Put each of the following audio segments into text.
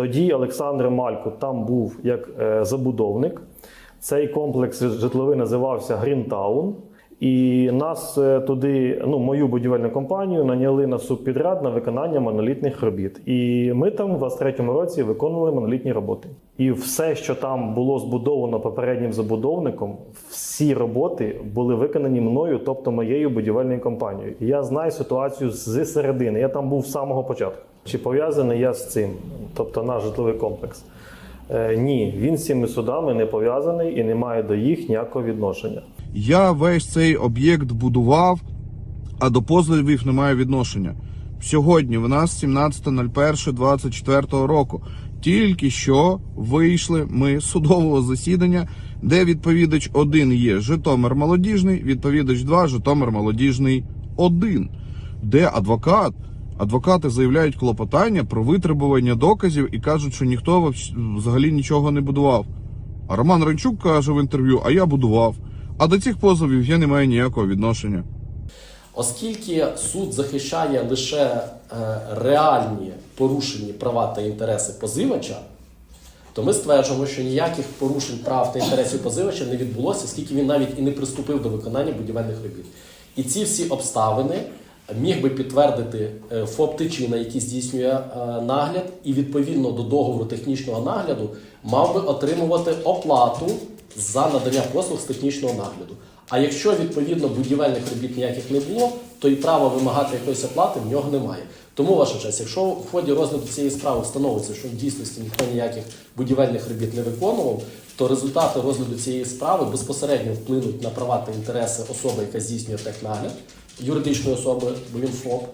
Тоді Олександр Малько там був як е, забудовник. Цей комплекс житловий називався Грінтаун. І нас е, туди, ну, мою будівельну компанію, наняли на субпідряд на виконання монолітних робіт. І ми там в 23-му році виконували монолітні роботи. І все, що там було збудовано попереднім забудовником, всі роботи були виконані мною, тобто моєю будівельною компанією. Я знаю ситуацію з середини. Я там був з самого початку. Чи пов'язаний я з цим, тобто наш житловий комплекс? Е, ні, він з цими судами не пов'язаний і не має до їх ніякого відношення. Я весь цей об'єкт будував, а до позовів немає відношення. Сьогодні в нас 17.01.24 року. Тільки що вийшли ми з судового засідання, де відповідач 1 є Житомир Молодіжний, відповідач 2 Житомир Молодіжний 1, де адвокат. Адвокати заявляють клопотання про витребування доказів і кажуть, що ніхто взагалі нічого не будував. А Роман Ранчук каже в інтерв'ю: а я будував. А до цих позовів я не маю ніякого відношення. Оскільки суд захищає лише е, реальні порушені права та інтереси позивача, то ми стверджуємо, що ніяких порушень прав та інтересів позивача не відбулося, оскільки він навіть і не приступив до виконання будівельних робіт. І ці всі обставини міг би підтвердити е, ФОП Тичина, який здійснює е, нагляд, і відповідно до договору технічного нагляду мав би отримувати оплату за надання послуг з технічного нагляду. А якщо відповідно будівельних робіт ніяких не було, то і права вимагати якоїсь оплати в нього немає. Тому, ваша честь, якщо в ході розгляду цієї справи встановиться, що в дійсності ніхто ніяких будівельних робіт не виконував, то результати розгляду цієї справи безпосередньо вплинуть на права та інтереси особи, яка здійснює технагляд, юридичної особи, бо він ФОП,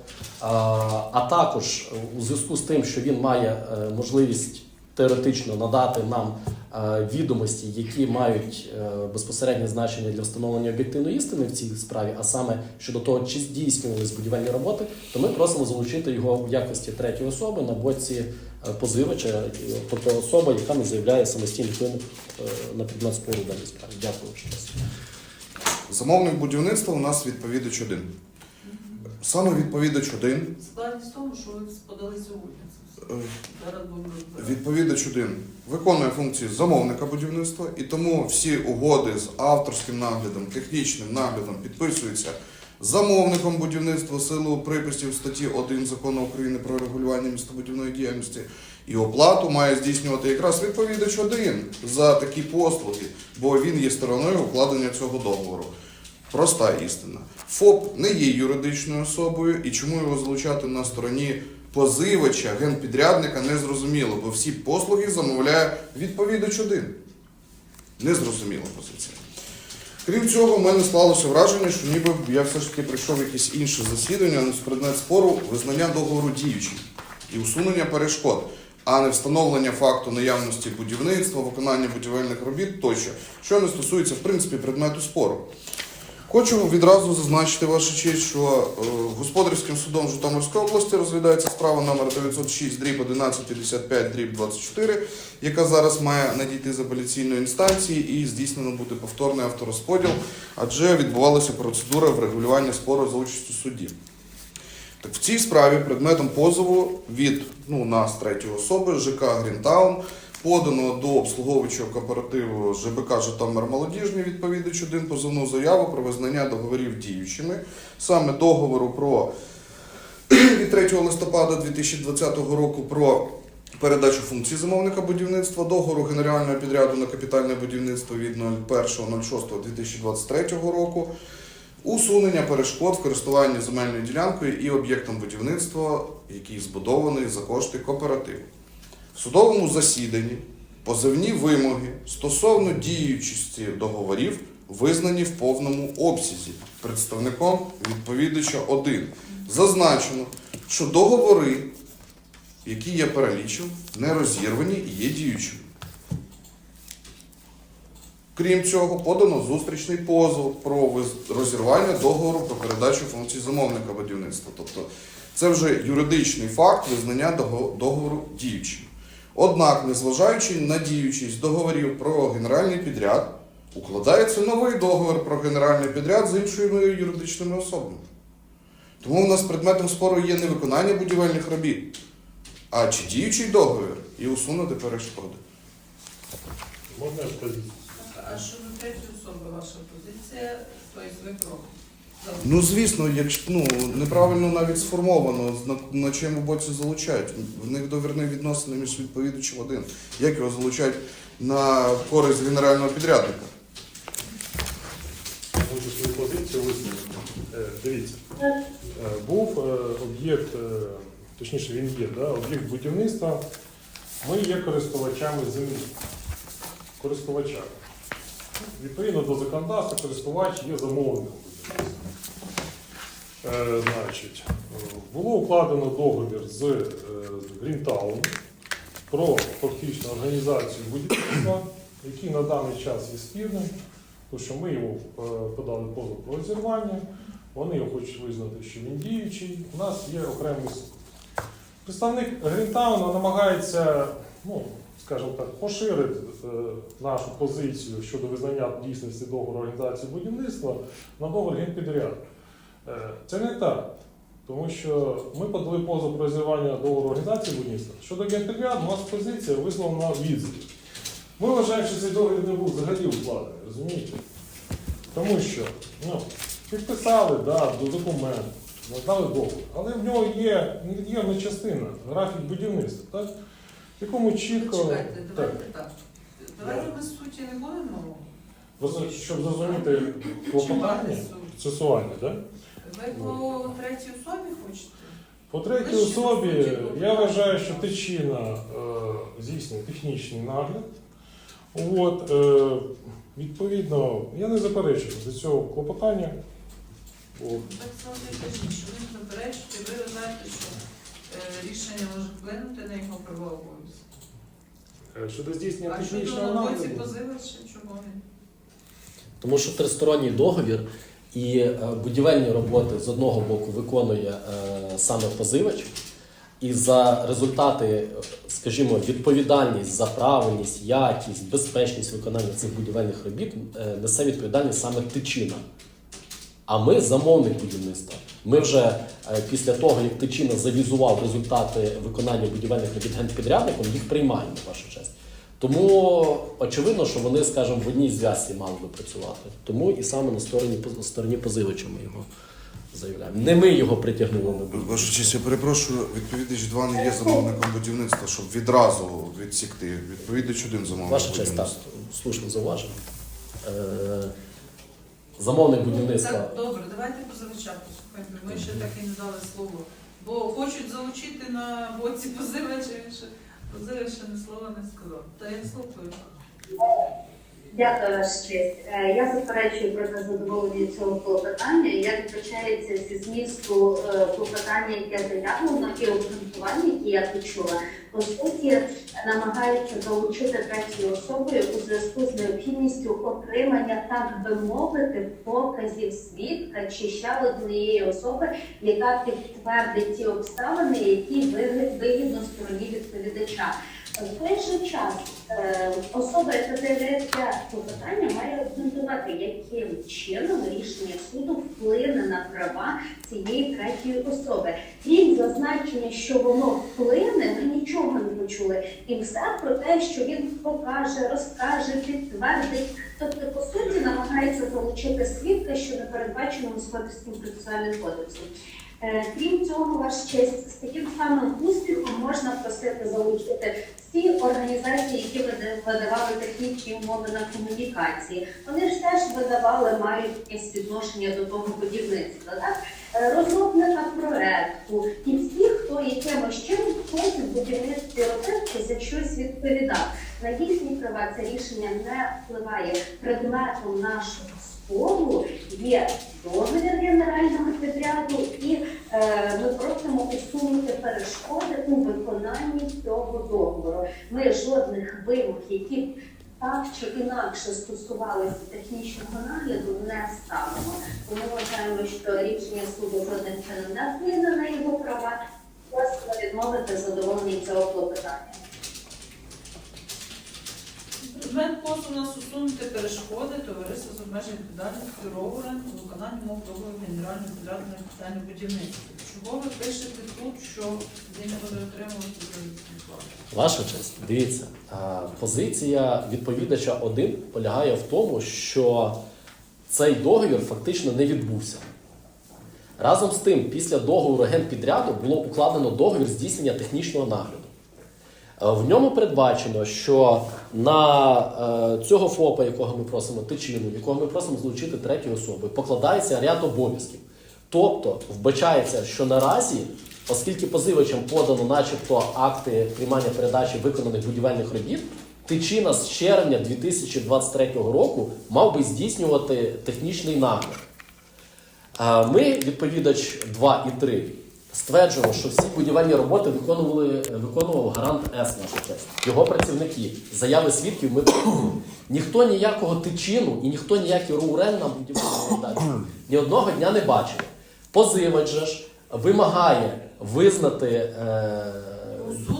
а, також у зв'язку з тим, що він має е, можливість теоретично надати нам е, відомості, які мають е, безпосереднє значення для встановлення об'єктивної істини в цій справі, а саме щодо того, чи здійснювались будівельні роботи, то ми просимо залучити його в якості третьої особи на боці е, позивача, тобто особа, яка не заявляє самостійний е, на предмет спору в даній справі. Дякую. ваша честь. Замовник будівництва у нас відповідач один. Саме відповідач один, Складність в тому, що ви подали сьогодні. Відповідач один виконує функції замовника будівництва, і тому всі угоди з авторським наглядом, технічним наглядом підписуються замовником будівництва силу приписів статті 1 закону України про регулювання містобудівної діяльності. І оплату має здійснювати якраз відповідач один за такі послуги, бо він є стороною укладення цього договору. Проста істина. ФОП не є юридичною особою, і чому його залучати на стороні позивача, генпідрядника, не зрозуміло, бо всі послуги замовляє відповідач один. Незрозуміла позиція. Крім цього, в мене склалося враження, що ніби я все ж таки прийшов в якесь інше засідання, з предмет спору визнання договору діючим і усунення перешкод, а не встановлення факту наявності будівництва, виконання будівельних робіт тощо, що не стосується в принципі предмету спору. Хочу відразу зазначити ваша честь, що е, господарським судом Житомирської області розглядається справа номер 906 дріб 1155 дріб 24, яка зараз має надійти з апеляційної інстанції і здійснено бути повторний авторозподіл, адже відбувалася процедура врегулювання спору за участю суддів. Так в цій справі предметом позову від ну, нас третьої особи ЖК Грінтаун подано до обслуговуючого кооперативу ЖБК Житомир Молодіжний відповідач один позовну заяву про визнання договорів діючими, саме договору про від 3 листопада 2020 року про передачу функцій замовника будівництва, договору генерального підряду на капітальне будівництво від 01.06.2023 року, усунення перешкод в користуванні земельною ділянкою і об'єктом будівництва, який збудований за кошти кооперативу. Судовому засіданні позивні вимоги стосовно діючості договорів визнані в повному обсязі представником відповідача 1. Зазначено, що договори, які я перелічив, не розірвані і є діючими. Крім цього, подано зустрічний позов про розірвання договору про передачу функцій замовника будівництва. Тобто це вже юридичний факт визнання договору діючим. Однак, незважаючи на діючість договорів про генеральний підряд, укладається новий договір про генеральний підряд з іншими юридичними особами. Тому в нас предметом спору є не виконання будівельних робіт, а чи діючий договір і усунути перешкоди. Можна я скажу? А щодо третьої особи ваша позиція, тобто ви проти? Ну звісно, якщо ну неправильно навіть сформовано, на, на чому боці залучають. В них довірні відносини між відповідачем один. Як його залучають на користь генерального підрядника? Можу свою позицію висловити. Е, Дивіться, Е, був е, об'єкт, точніше він є, да, об'єкт будівництва. Ми є користувачами землі. Користувачами. Відповідно до законодавства, користувач є замовником. Е, Значить, було укладено договір з е, Грінтаун про фактичну організацію будівництва, який на даний час є спірним. Тому що ми його е, подали позов про розірвання, вони його хочуть визнати, що він діючий. У нас є окремий суд. Представник Грінтауна намагається, ну, скажімо так, поширити е, нашу позицію щодо визнання дійсності договору організації будівництва на договор генпідряд. Е, Це не так. Тому що ми подали позов про розірвання договору організації будівництва. Щодо генпідряд, у нас позиція висловлена в. Ми вважаємо, що цей договір не був взагалі укладений, розумієте? Тому що ну, підписали да, до документ, надали договір, але в нього є невід'ємна частина, графік будівництва, так? В якому чітко. Почекайте, так, давайте так. Давайте ми суті не будемо. просто, щоб зрозуміти клопотання, процесуальне, так? Ви по третій особі хочете? По третій особі я вважаю, що тичина е, здійснює технічний нагляд. От, е, відповідно, я не заперечую до цього клопотання. От. Так само кажіть, що ви заперечуєте, ви вважаєте, що рішення може вплинути на його права обов'язки. Е, Щодо здійснення А щодо технічного на боці нагляду. позивача, чого він? Тому що тристоронній договір і е, будівельні роботи з одного боку виконує е, саме позивач, і за результати, е, скажімо, відповідальність за правильність, якість, безпечність виконання цих будівельних робіт е, несе відповідальність саме тичина. А ми замовник будівництва. Ми вже е, після того, як тичина завізував результати виконання будівельних робіт генпідрядником, їх приймаємо, ваша честь. Тому очевидно, що вони, скажімо, в одній зв'язці мали би працювати. Тому і саме на стороні, на стороні позивача ми його заявляємо. Не ми його притягнули будівництво. Ваша честь, я перепрошую, відповідач 2 не є замовником будівництва, щоб відразу відсікти. Відповідач один замовник Ваша честь, так, слушно зауважено. Е, замовник будівництва. Так, добре, давайте позивача послухаємо. Ми ще так і не дали слово. Бо хочуть залучити на боці позивача, він ще ні слова не сказав. Та я слухаю. Дякую, Ваша честь. Е, Я заперечую проти задоволення цього клопотання. Я вибачається зі змісту е, клопотання, яке заявлено, і обґрунтування, які я почула. По суті, намагаються залучити третю особу у зв'язку з необхідністю отримання, так би мовити, показів свідка чи ще однієї особи, яка підтвердить ті обставини, які вигід- вигідно стороні відповідача. В той час е, особа, яка заявляється клопотання, має обґрунтувати, яким чином рішення суду вплине на права цієї третьої особи. Крім зазначення, що воно вплине, ми нічого не почули. І все про те, що він покаже, розкаже, підтвердить. Тобто, по суті, намагається залучити свідка, що не передбачено Московським процесуальним кодексом. Е, Крім цього, ваш честь, з таким самим успіхом можна просити залучити всі організації, які видавали технічні умови на комунікації. Вони ж теж видавали, мають якесь відношення до того будівництва. Так? Е, Розробника проекту і всі, хто якимось чином в будівництві робив за щось відповідав. На їхні права це рішення не впливає предметом нашого спору є договір генерального підряду, і е, ми просимо усунути перешкоди у виконанні цього договору. Ми жодних вимог, які так чи інакше стосувалися технічного нагляду, не ставимо. Тому вважаємо, що рішення суду чином не вплине на його права. Просимо відмовити задоволення цього клопотання. Предмет позову нас усунути перешкоди товариства з обмеженою відповідальністю ровера у виконанні мов договору генерального підрядного питання будівництва. чого ви пишете тут, що він буде отримувати заробітну плату? Ваша честь, дивіться, позиція відповідача один полягає в тому, що цей договір фактично не відбувся. Разом з тим, після договору генпідряду було укладено договір здійснення технічного нагляду. Е, В ньому передбачено, що на е, цього ФОПа, якого ми просимо тичину, якого ми просимо залучити третьої особи, покладається ряд обов'язків. Тобто вбачається, що наразі, оскільки позивачам подано, начебто, акти приймання передачі виконаних будівельних робіт, тичина з червня 2023 року мав би здійснювати технічний нагляд. Ми, відповідач 2 і 3, стверджуємо, що всі будівельні роботи виконували, виконував гарант С, наша честь. Його працівники, заяви свідків ми ніхто ніякого тичину і ніхто ніякий РУРЕН на будівельному майданчику ні одного дня не бачив. Позивач же ж вимагає визнати е,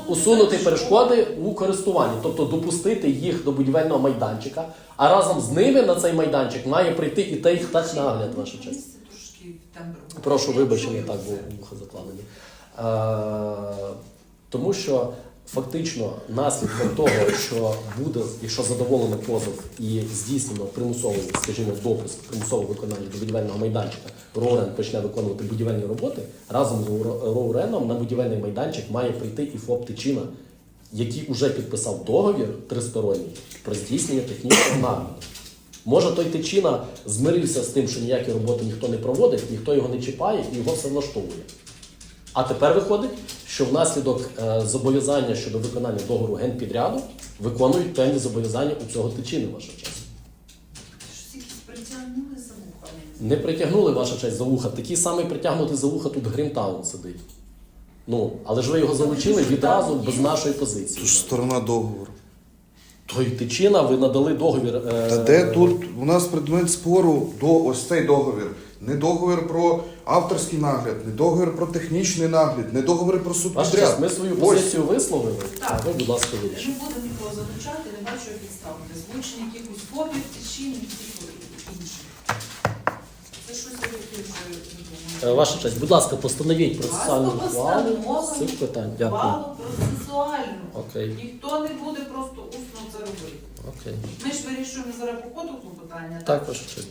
усунути перешкоди у користуванні, тобто допустити їх до будівельного майданчика, а разом з ними на цей майданчик має прийти і та їх нагляд, ваша честь. Місце трошки тембр. Прошу вибачення, так було вуха закладені. Е, тому що фактично наслідком того, що буде, якщо задоволено позов і здійснено примусовий, скажімо, допуск, примусове виконання до будівельного майданчика, РОРЕН почне виконувати будівельні роботи, разом з РОРЕНом на будівельний майданчик має прийти і ФОП Тичина, який вже підписав договір тристоронній про здійснення технічного нагляду. Може, той Тичина змирився з тим, що ніякі роботи ніхто не проводить, ніхто його не чіпає і його все влаштовує. А тепер виходить, що внаслідок е, зобов'язання щодо виконання договору генпідряду виконують певні зобов'язання у цього Тичини, ваша честь. Притягнули за. Не притягнули ваша честь за вуха. Такий самий притягнутий за вуха тут Грінтаун сидить. Ну, але ж ви його залучили відразу без нашої позиції. Це ж сторона договору. Той Тичина, ви надали договір. е, Та де тут у нас предмет спору до ось цей договір? Не договір про авторський нагляд, не договір про технічний нагляд, не договір про суд Ваша честь, ми свою Ось. позицію висловили, а ви, будь ласка, Не вирішите. буду нікого залучати, не бачу підстав для звучення якихось фобів, причин і інших. Щось Е, Ваша честь, будь ласка, постановіть процесуальну Вас ухвалу з цих питань. Дякую. Ухвалу процесуальну. Окей, Ніхто не буде просто усно це робити. окей. Ми ж вирішуємо зараз по ходу клопотання. Так, ваша честь.